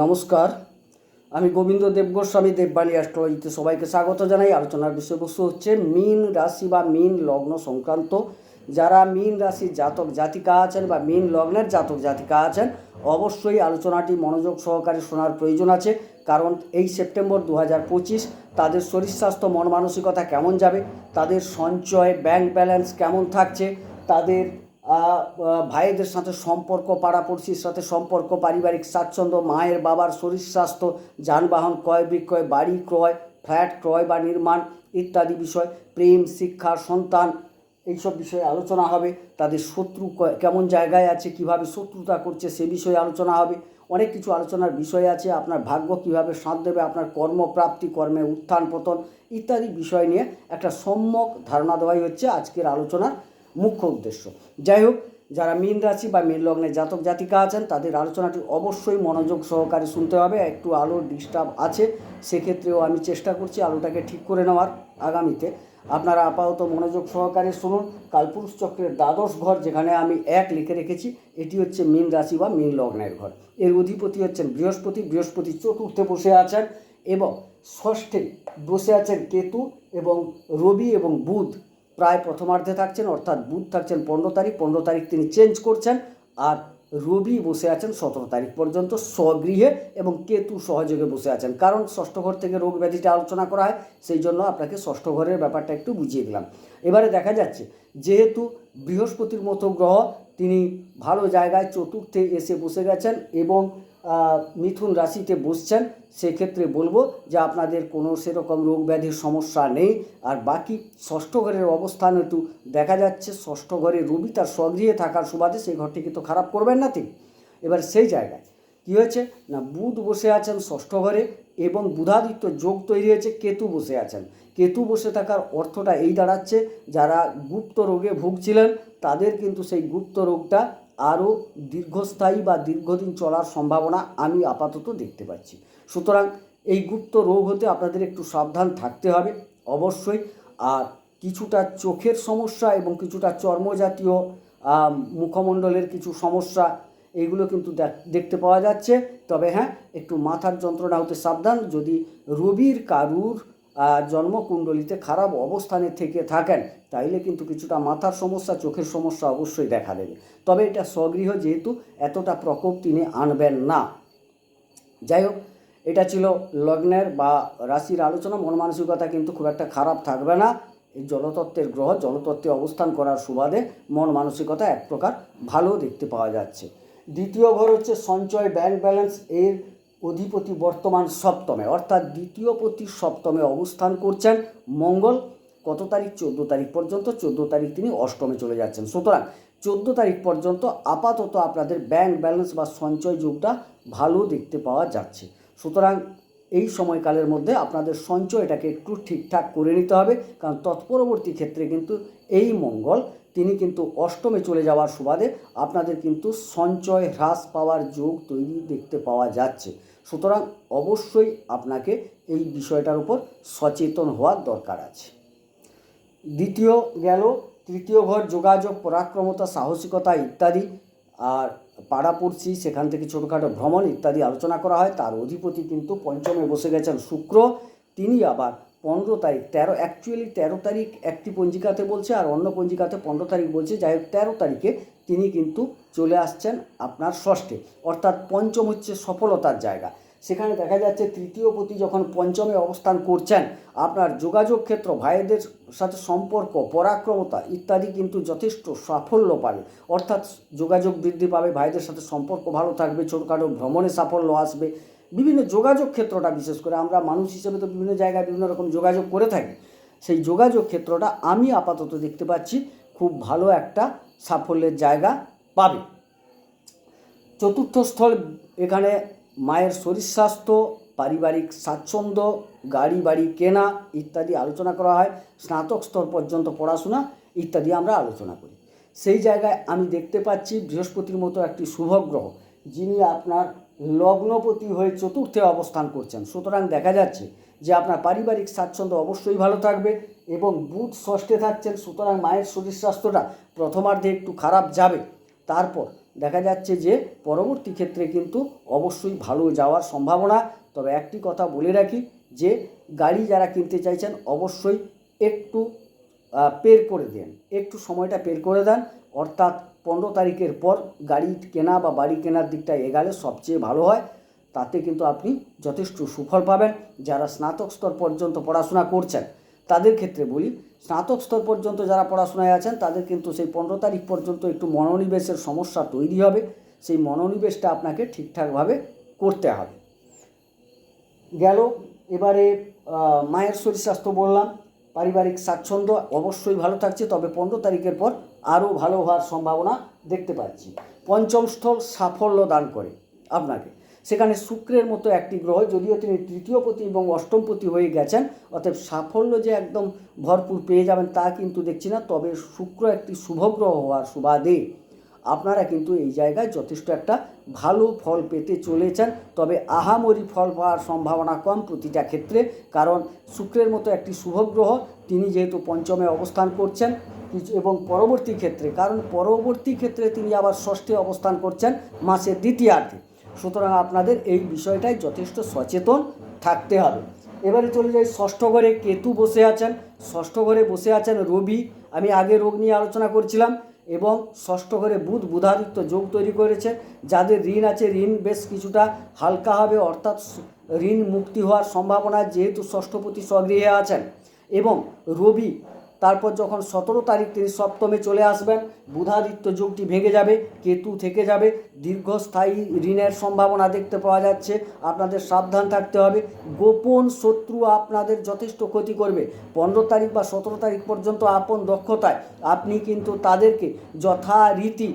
নমস্কার। আমি গোবিন্দ দেবগোস্বামী দেববাণী অ্যাস্ট্রোলজিতে সবাইকে স্বাগত জানাই। আলোচনার বিষয়বস্তু হচ্ছে মীন রাশি বা মীন লগ্ন সংক্রান্ত। যারা মীন রাশির জাতক জাতিকা আছেন বা মীন লগ্নের জাতক জাতিকা আছেন, অবশ্যই আলোচনাটি মনোযোগ সহকারে শোনার প্রয়োজন আছে। কারণ এই সেপ্টেম্বর দু হাজার পঁচিশ, তাদের শরীর স্বাস্থ্য, মন মানসিকতা কেমন যাবে? তাদের সঞ্চয়, ব্যাংক ব্যালেন্স কেমন থাকছে? তাদের ভাইদের সাথে সম্পর্ক পাড়াপড়শির সাথে সম্পর্ক, পারিবারিক স্বাচ্ছন্দ্য, মায়ের বাবার শরীর স্বাস্থ্য, যানবাহন ক্রয় বিক্রয়, বাড়ি ক্রয়, ফ্ল্যাট ক্রয় বা নির্মাণ ইত্যাদি বিষয়, প্রেম, শিক্ষা, সন্তান এইসব বিষয়ে আলোচনা হবে। তাদের শত্রু কেমন জায়গায় আছে, কীভাবে শত্রুতা করছে সে বিষয়ে আলোচনা হবে। অনেক কিছু আলোচনার বিষয় আছে, আপনার ভাগ্য কীভাবে সাথ দেবে, আপনার কর্মপ্রাপ্তি, কর্মে উত্থান পতন ইত্যাদি বিষয় নিয়ে একটা সম্যক ধারণা দেওয়াই হচ্ছে আজকের আলোচনার মুখ্য উদ্দেশ্য। যাই হোক, যারা মীন রাশি বা মীন লগ্নে জাতক জাতিকা আছেন, তাদের আলোচনাটি অবশ্যই মনোযোগ সহকারে শুনতে হবে। একটু আলোর ডিস্টার্ব আছে, সেক্ষেত্রেও আমি চেষ্টা করছি আলোটাকে ঠিক করে নেওয়ার আগামীতে। আপনারা আপাতত মনোযোগ সহকারে শুনুন। কালপুরুষ চক্রের দ্বাদশ ঘর, যেখানে আমি এক লিখে রেখেছি, এটি হচ্ছে মীন রাশি বা মীন লগ্নের ঘর। এর অধিপতি হচ্ছেন বৃহস্পতি। বৃহস্পতি চতুর্থে বসে আছেন এবং ষষ্ঠে বসে আছেন কেতু এবং রবি এবং বুধ। প্রায় প্রথমার্ধে থাকছেন, অর্থাৎ বুধ থাকছেন পনেরো তারিখ পনেরো তারিখ তিনি চেঞ্জ করছেন আর রবি বসে আছেন সতেরো তারিখ পর্যন্ত স্বগৃহে এবং কেতু সহযোগে বসে আছেন। কারণ ষষ্ঠ ঘর থেকে রোগ ব্যাধিটা আলোচনা করা হয়, সেই জন্য আপনাকে ষষ্ঠ ঘরের ব্যাপারটা একটু বুঝিয়ে দিলাম। এবারে দেখা যাচ্ছে, যেহেতু বৃহস্পতির মতো গ্রহ, তিনি ভালো জায়গায় চতুর্থে এসে বসে গেছেন এবং মিথুন রাশিতে বসছেন, সেক্ষেত্রে বলব যে আপনাদের কোনো সেরকম রোগ ব্যাধির সমস্যা নেই। আর বাকি ষষ্ঠ ঘরের অবস্থান হেতু দেখা যাচ্ছে। ষষ্ঠ ঘরে রবি তার স্বগৃহে থাকার সুবাদে সেই ঘরটিকে তো খারাপ করবেন না তিনি। এবার সেই জায়গায় কী হয়েছে? না, বুধ বসে আছেন ষষ্ঠ ঘরে এবং বুধাদিত্য যোগ তৈরি হয়েছে, কেতু বসে আছেন। কেতু বসে থাকার অর্থটা এই দাঁড়াচ্ছে, যারা গুপ্ত রোগে ভুগছিলেন, তাদের কিন্তু সেই গুপ্ত রোগটা আরও দীর্ঘস্থায়ী বা দীর্ঘদিন চলার সম্ভাবনা আমি আপাতত দেখতে পাচ্ছি। সুতরাং এই গুপ্ত রোগ হতে আপনাদের একটু সাবধান থাকতে হবে, অবশ্যই। আর কিছুটা চোখের সমস্যা এবং কিছুটা চর্মজাতীয় মুখমণ্ডলের কিছু সমস্যা এইগুলো কিন্তু দেখতে পাওয়া যাচ্ছে। তবে হ্যাঁ একটু মাথার যন্ত্রণা হতে সাবধান। যদি রবির কারুর জন্মকুণ্ডলিতে খারাপ অবস্থানে থেকে থাকেন, তাইলে কিন্তু কিছুটা মাথার সমস্যা, চোখের সমস্যা অবশ্যই দেখা দেবে। তবে এটা স্বগৃহ যেহেতু, এতটা প্রকোপ তিনি আনবেন না। যাই হোক, এটা ছিল লগ্নের বা রাশির আলোচনা, মন মানসিকতা কিন্তু খুব একটা খারাপ থাকবে না। এই জলতত্ত্বের গ্রহ, জলতত্ত্বে অবস্থান করার সুবাদে মন মানসিকতা এক প্রকার ভালো দেখতে পাওয়া যাচ্ছে। দ্বিতীয় ঘর হচ্ছে সঞ্চয়, ব্যাংক ব্যালেন্স, এর অধিপতি বর্তমান সপ্তমে, অর্থাৎ দ্বিতীয় পতি সপ্তমে অবস্থান করছেন মঙ্গল। কত তারিখ? চোদ্দ তারিখ পর্যন্ত, চোদ্দ তারিখ তিনি অষ্টমে চলে যাচ্ছেন। সুতরাং চোদ্দ তারিখ পর্যন্ত আপাতত আপনাদের ব্যাংক ব্যালেন্স বা সঞ্চয় যুগটা ভালো দেখতে পাওয়া যাচ্ছে। সুতরাং এই সময়কালের মধ্যে আপনাদের সঞ্চয়টাকে একটু ঠিকঠাক করে নিতে হবে, কারণ তৎপরবর্তী ক্ষেত্রে কিন্তু এই মঙ্গল, তিনি কিন্তু অষ্টমে চলে যাওয়ার সুবাদে আপনাদের কিন্তু সঞ্চয় হ্রাস পাওয়ার যোগ তৈরি দেখতে পাওয়া যাচ্ছে। সুতরাং অবশ্যই আপনাকে এই বিষয়টার উপর সচেতন হওয়ার দরকার আছে। দ্বিতীয় গেল, তৃতীয় ঘর, যোগাযোগ, পরাক্রমতা, সাহসিকতা ইত্যাদি আর পাড়াপড়শি, সেখান থেকে ছোটোখাটো ভ্রমণ ইত্যাদি আলোচনা করা হয়। তার অধিপতি কিন্তু পঞ্চমে বসে গেছেন শুক্র। তিনি আবার পনেরো তারিখ, তেরো অ্যাকচুয়ালি তেরো তারিখ একটি পঞ্জিকাতে বলছে আর অন্য পঞ্জিকাতে পনেরো তারিখ বলছে। যাই হোক, তেরো তারিখে তিনি কিন্তু চলে আসছেন আপনার ষষ্ঠে, অর্থাৎ পঞ্চম হচ্ছে সফলতার জায়গা। সেখানে দেখা যাচ্ছে তৃতীয় পতি যখন পঞ্চমে অবস্থান করছেন, আপনার যোগাযোগ ক্ষেত্র, ভাইদের সাথে সম্পর্ক, পরাক্রমতা ইত্যাদি কিন্তু যথেষ্ট সাফল্য পাবে। অর্থাৎ যোগাযোগ বৃদ্ধি পাবে, ভাইদের সাথে সম্পর্ক ভালো থাকবে, ছোটখাটো ভ্রমণে সাফল্য আসবে। বিভিন্ন যোগাযোগ ক্ষেত্রটা বিশেষ করে আমরা মানুষ হিসেবে তো বিভিন্ন জায়গায় বিভিন্ন রকম যোগাযোগ করে থাকি। সেই যোগাযোগ ক্ষেত্রটা আমি আপাতত দেখতে পাচ্ছি খুব ভালো একটা সাফল্যের জায়গা পাবে। চতুর্থ স্থল এখানে মায়ের শরীর স্বাস্থ্য, পারিবারিক স্বাচ্ছন্দ্য, গাড়ি, বাড়ি কেনা ইত্যাদি আলোচনা করা হয়। স্নাতক স্তর পর্যন্ত পড়াশোনা ইত্যাদি আমরা আলোচনা করি। সেই জায়গায় আমি দেখতে পাচ্ছি বৃহস্পতির মতো একটি শুভগ্রহ, যিনি আপনার লগ্নপতি হয়ে চতুর্থে অবস্থান করছেন। সুতরাং দেখা যাচ্ছে যে আপনার পারিবারিক স্বাচ্ছন্দ্য অবশ্যই ভালো থাকবে। এবং বুধ ষষ্ঠে থাকছেন, সুতরাং মায়ের শরীর স্বাস্থ্যটা প্রথমার্ধে একটু খারাপ যাবে। তারপর দেখা যাচ্ছে যে পরবর্তী ক্ষেত্রে কিন্তু অবশ্যই ভালো যাওয়ার সম্ভাবনা। তবে একটি কথা বলে রাখি যে, গাড়ি যারা কিনতে চাইছেন অবশ্যই একটু পের করে দেন। একটু সময়টা পের করে দেন। অর্থাৎ পনেরো তারিখের পর গাড়ি কেনা বা বাড়ি কেনার দিকটা এগালে সবচেয়ে ভালো হয়। তাতে কিন্তু আপনি যথেষ্ট সুফল পাবেন। যারা স্নাতক স্তর পর্যন্ত পড়াশোনা করছেন তাদের ক্ষেত্রে বলি, স্নাতক স্তর পর্যন্ত যারা পড়াশোনায় আছেন, তাদের কিন্তু সেই পনেরো তারিখ পর্যন্ত একটু মনোনিবেশের সমস্যা তৈরি হবে। সেই মনোনিবেশটা আপনাকে ঠিকঠাকভাবে করতে হবে। গেল, এবারে মায়ের শরীর স্বাস্থ্য বললাম, পারিবারিক স্বাচ্ছন্দ্য অবশ্যই ভালো থাকছে, তবে পনেরো তারিখের পর আরও ভালো হওয়ার সম্ভাবনা দেখতে পাচ্ছি। পঞ্চম স্থল সাফল্য দান করে আপনাকে। সেখানে শুক্রের মতো একটি গ্রহ, যদিও তিনি তৃতীয়পতি এবং অষ্টমপতি হয়ে গেছেন, অতএব সাফল্য যে একদম ভরপুর পেয়ে যাবেন তা কিন্তু দেখছি না, তবে শুক্র একটি শুভ গ্রহ হওয়ার সুবাদে। আপনারা কিন্তু এই জায়গায় যথেষ্ট একটা ভালো ফল পেতে চলেছেন, তবে আহামরি ফল পাওয়ার সম্ভাবনা কম প্রতিটা ক্ষেত্রে, কারণ শুক্রের মতো একটি শুভগ্রহ তিনি যেহেতু পঞ্চমে অবস্থান করছেন এবং পরবর্তী ক্ষেত্রে, কারণ পরবর্তী ক্ষেত্রে তিনি আবার ষষ্ঠে অবস্থান করছেন, মাসের দ্বিতীয়ার্ধে। সুতরাং আপনাদের এই বিষয়টাই যথেষ্ট সচেতন থাকতে হবে। এবারে চলে যাই ষষ্ঠ ঘরে কেতু বসে আছেন। ষষ্ঠ ঘরে বসে আছেন রবি। আমি আগে রোগ নিয়ে আলোচনা করছিলাম এবং ষষ্ঠ ঘরে বুধ, বুধাদিত্য যোগ তৈরি করেছে। যাদের ঋণ আছে, ঋণ বেশ কিছুটা হালকা হবে, অর্থাৎ ঋণ মুক্তি হওয়ার সম্ভাবনা যেহেতু ষষ্ঠপতি স্বগৃহে আছেন। এবং রবি তারপর যখন সতেরো তারিখ তিনি সপ্তমে চলে আসবেন, বুধাদিত্য যোগটি ভেঙে যাবে, কেতু থেকে যাবে, দীর্ঘস্থায়ী ঋণের সম্ভাবনা দেখতে পাওয়া যাচ্ছে, আপনাদের সাবধান থাকতে হবে। গোপন শত্রু আপনাদের যথেষ্ট ক্ষতি করবে। পনেরো তারিখ বা সতেরো তারিখ পর্যন্ত আপন দক্ষতায় আপনি কিন্তু তাদেরকে যথারীতি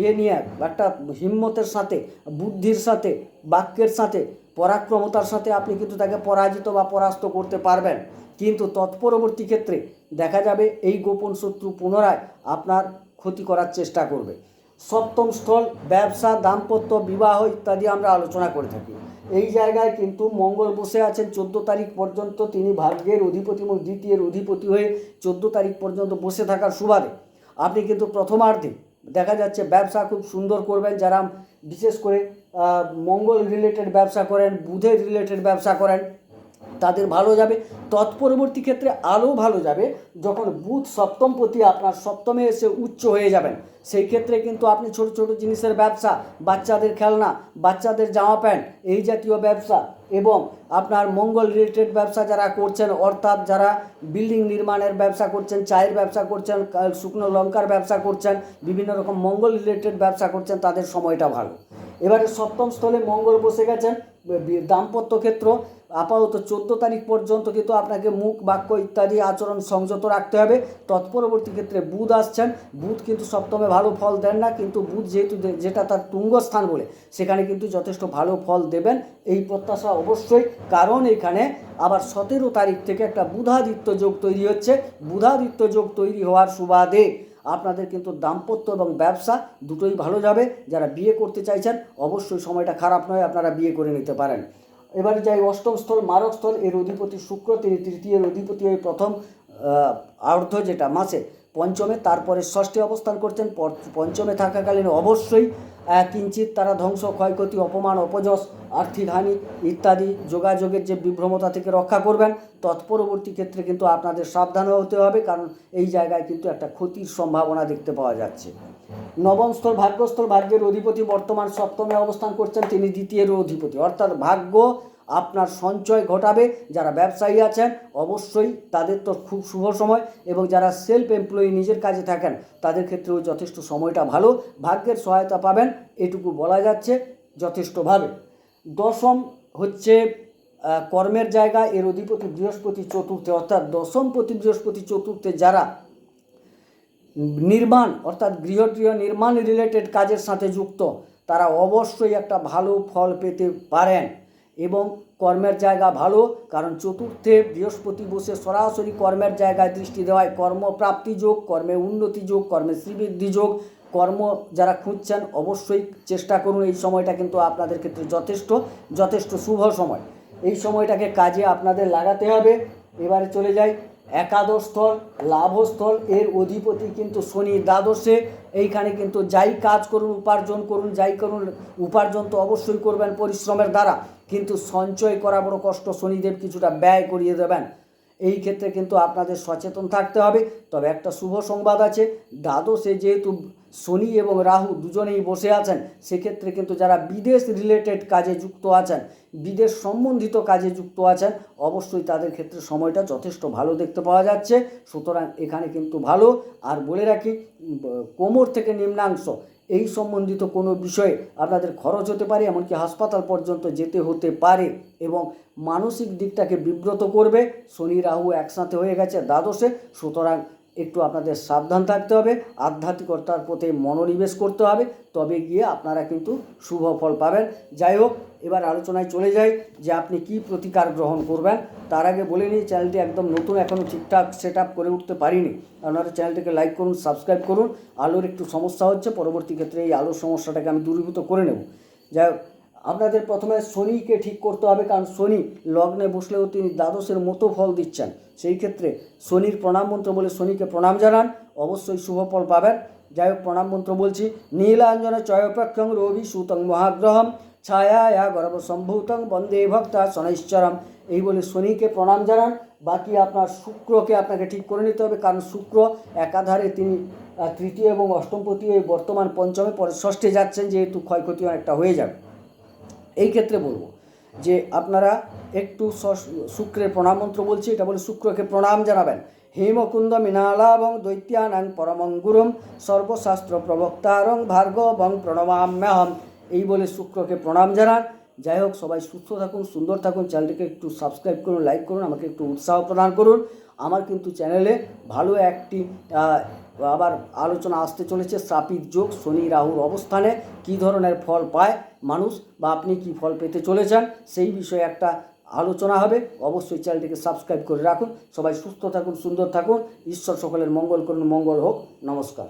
ইয়ে নিয়ে একটা হিম্মতের সাথে, বুদ্ধির সাথে, বাক্যের সাথে, পরাক্রমতার সাথে আপনি কিন্তু তাকে পরাজিত বা পরাস্ত করতে পারবেন। কিন্তু তৎপরবর্তী ক্ষেত্রে দেখা যাবে এই গোপন শত্রু পুনরায় আপনার ক্ষতি করার চেষ্টা করবে। সপ্তম স্থল, ব্যবসা, দাম্পত্য, বিবাহ ইত্যাদি আমরা আলোচনা করে থাকি। এই জায়গায় কিন্তু মঙ্গল বসে আছেন, চোদ্দ তারিখ পর্যন্ত তিনি ভাগ্যের অধিপতি এবং দ্বিতীয়ের অধিপতি হয়ে চোদ্দ তারিখ পর্যন্ত বসে থাকার সুবাদে আপনি কিন্তু প্রথমার্ধে দেখা যাচ্ছে ব্যবসা খুব সুন্দর করবেন, যারা বিশেষ করে মঙ্গল রিলেটেড ব্যবসা করেন, বুধের রিলেটেড ব্যবসা করেন। তাদের ভালো যাবে। তৎপরবর্তী ক্ষেত্রে আরও ভালো যাবে যখন বুধ সপ্তম প্রতি আপনার সপ্তমে এসে উচ্চ হয়ে যাবেন। সেই ক্ষেত্রে কিন্তু আপনি ছোট ছোট জিনিসের ব্যবসা, বাচ্চাদের খেলনা, বাচ্চাদের জামা প্যান্ট, এই জাতীয় ব্যবসা এবং আপনার মঙ্গল রিলেটেড ব্যবসা যারা করছেন, অর্থাৎ যারা বিল্ডিং নির্মাণের ব্যবসা করছেন, চায়ের ব্যবসা করছেন শুকনো লঙ্কার ব্যবসা করছেন, বিভিন্ন রকম মঙ্গল রিলেটেড ব্যবসা করছেন, তাদের সময়টা ভালো। এবারে সপ্তম স্থলে মঙ্গল বসে গেছেন দাম্পত্য ক্ষেত্র, আপাতত চোদ্দ তারিখ পর্যন্ত কিন্তু আপনাকে মুখ, বাক্য ইত্যাদি আচরণ সংযত রাখতে হবে। তৎপরবর্তী ক্ষেত্রে বুধ আসছেন। বুধ কিন্তু সপ্তমে ভালো ফল দেন না, কিন্তু বুধ যেহেতু যেটা তার তুঙ্গস্থান বলে, সেখানে কিন্তু যথেষ্ট ভালো ফল দেবেন। এই প্রত্যাশা অবশ্যই, কারণ এখানে আবার সতেরো তারিখ থেকে একটা বুধাদিত্য যোগ তৈরি হচ্ছে। বুধাদিত্য যোগ তৈরি হওয়ার সুবাদে আপনাদের কিন্তু দাম্পত্য এবং ব্যবসা দুটোই ভালো যাবে। যারা বিয়ে করতে চাইছেন, অবশ্যই সময়টা খারাপ নয়, আপনারা বিয়ে করে নিতে পারেন। এবারে যাই অষ্টম স্থল, মারক স্থল, এর অধিপতি শুক্র, তিনি তৃতীয়ের অধিপতি হয়ে প্রথম অর্ধ যেটা মাসে পঞ্চমে, তারপরে ষষ্ঠে অবস্থান করছেন পঞ্চমে থাকাকালীন অবশ্যই কিঞ্চিত তারা ধ্বংস, ক্ষয়ক্ষতি, অপমান, অপযশ, আর্থিক হানি ইত্যাদি যোগাযোগের যে বিভ্রমতা থেকে রক্ষা করবেন, তৎপরবর্তী ক্ষেত্রে কিন্তু আপনাদের সাবধান হতে হবে, কারণ এই জায়গায় কিন্তু একটা ক্ষতির সম্ভাবনা দেখতে পাওয়া যাচ্ছে। নবম স্থল ভাগ্যস্থল ভাগ্যের অধিপতি বর্তমান সপ্তমে অবস্থান করছেন, তিনি দ্বিতীয়েরও অধিপতি। অর্থাৎ ভাগ্য আপনার সঞ্চয় ঘটাবে, যারা ব্যবসায়ী আছেন, অবশ্যই তাদের তো খুব শুভ সময় এবং যারা সেলফ এমপ্লয়ি নিজের কাজে থাকেন, তাদের ক্ষেত্রেও যথেষ্ট সময়টা ভালো, ভাগ্যের সহায়তা পাবেন, এটুকু বলা যাচ্ছে যথেষ্টভাবে দশম হচ্ছে কর্মের জায়গা, এর অধিপতি বৃহস্পতি চতুর্থে, অর্থাৎ দশমপতি বৃহস্পতি চতুর্থে যারা নির্মাণ, অর্থাৎ গৃহগৃহ নির্মাণ রিলেটেড কাজের সাথে যুক্ত, তারা অবশ্যই একটা ভালো ফল পেতে পারেন। এবং কর্মের জায়গা ভালো, কারণ চতুর্থে বৃহস্পতি বসে সরাসরি কর্মের জায়গায় দৃষ্টি দেওয়ায় কর্মপ্রাপ্তি যোগ, কর্মে উন্নতি যোগ, কর্মে শ্রীবৃদ্ধি যোগ। কর্ম যারা খুঁজছেন অবশ্যই চেষ্টা করুন, এই সময়টা কিন্তু আপনাদের ক্ষেত্রে যথেষ্ট যথেষ্ট শুভ সময়। এই সময়টাকে কাজে আপনাদের লাগাতে হবে। এবারে চলে যাই। একাদশস্থল, লাভস্থল, এর অধিপতি কিন্তু শনি দ্বাদশে। এইখানে কিন্তু যাই কাজ করুন, উপার্জন করুন, যাই করুন, উপার্জন তো অবশ্যই করবেন পরিশ্রমের দ্বারা। কিন্তু সঞ্চয় করা বড় কষ্ট, শনিদেব কিছুটা ব্যয় করিয়ে দেবেন। এই ক্ষেত্রে কিন্তু আপনাদের সচেতন থাকতে হবে। তবে একটা শুভ সংবাদ আছে, দ্বাদশে যেহেতু শনি এবং রাহু দুজনেই বসে আছেন, সেক্ষেত্রে কিন্তু যারা বিদেশ রিলেটেড কাজে যুক্ত আছেন, বিদেশ সম্বন্ধিত কাজে যুক্ত আছেন, অবশ্যই তাদের ক্ষেত্রে সময়টা যথেষ্ট ভালো দেখতে পাওয়া যাচ্ছে। সুতরাং এখানে কিন্তু ভালো। আর বলে রাখি কোমর থেকে নিম্নাংশ এই সম্বন্ধিত কোনো বিষয়ে আপনাদের খরচ হতে পারে, এমনকি হাসপাতাল পর্যন্ত যেতে হতে পারে এবং মানসিক দিকটাকে বিব্রত করবে। শনি, রাহু একসাথে হয়ে গেছে, দ্বাদশে, সুতরাং একটু আপনাদের সাবধান থাকতে হবে, আধ্যাত্মিকতার প্রতি মনোনিবেশ করতে হবে, তবে গিয়ে আপনারা কিন্তু শুভ ফল পাবেন। যাই হোক, এবার আলোচনায় চলে যাই যে আপনি কি প্রতিকার গ্রহণ করবেন। তার আগে বলে নিই, চ্যানেলটি একদম নতুন এখনও ঠিকঠাক সেট আপ করে উঠতে পারিনি। আপনারা চ্যানেলটিকে লাইক করুন, সাবস্ক্রাইব করুন। আলোর একটু সমস্যা হচ্ছে, পরবর্তী ক্ষেত্রে এই আলোর সমস্যাটাকে আমি দূরীভূত করে নেব। যাই হোক আপনাদের প্রথমে শনিকে ঠিক করতে হবে, কারণ শনি লগ্নে বসলেও তিনি দ্বাদশের মতো ফল দিচ্ছেন। সেই ক্ষেত্রে শনির প্রণাম মন্ত্র বলে শনিকে প্রণাম জানান, অবশ্যই শুভ ফল পাবেন। যাই হোক, প্রণাম মন্ত্র বলছি, নীলাঞ্জন চয়পক্ষং রবি সুতং মহাগ্রহম ছায়া গর্ভ সম্ভূতং বন্দে ভক্তা শনৈশ্চরম এই বলে শনিকে প্রণাম জানান। বাকি আপনার শুক্রকে আপনাকে ঠিক করে নিতে হবে, কারণ শুক্র একাধারে তিনি তৃতীয় এবং অষ্টমপতি বর্তমান পঞ্চমে পরে ষষ্ঠে যাচ্ছেন, যেহেতু ক্ষয়ক্ষতি অনেকটা হয়ে যাবে। এই ক্ষেত্রে বলব যে আপনারা একটু শুক্রের প্রণাম মন্ত্র বলছি, এটা বলে শুক্রকে প্রণাম জানাবেন। হেমকুন্দ মৃণালাবং দৈত্যানাং পরমং গুরুম সর্বশাস্ত্র প্রবক্তারং ভার্গবং প্রণমাম্যহম। এই বলে শুক্রকে প্রণাম জানান। যাই হোক, সবাই সুস্থ থাকুন, সুন্দর থাকুন, চ্যানেলটিকে একটু সাবস্ক্রাইব করুন লাইক করুন, আমাকে একটু উৎসাহ প্রদান করুন। আমার কিন্তু চ্যানেলে ভালো একটি আবার আলোচনা আসতে চলেছে সাপির যোগ শনি রাহুর অবস্থানে, কি ধরনের ফল পায় মানুষ বা আপনি কি ফল পেতে চলেছেন, সেই বিষয়ে একটা আলোচনা হবে। অবশ্যই চ্যানেলটিকে সাবস্ক্রাইব করে রাখুন। সবাই সুস্থ থাকুন, সুন্দর থাকুন। ঈশ্বর সকলের মঙ্গল করুন, মঙ্গল হোক। নমস্কার।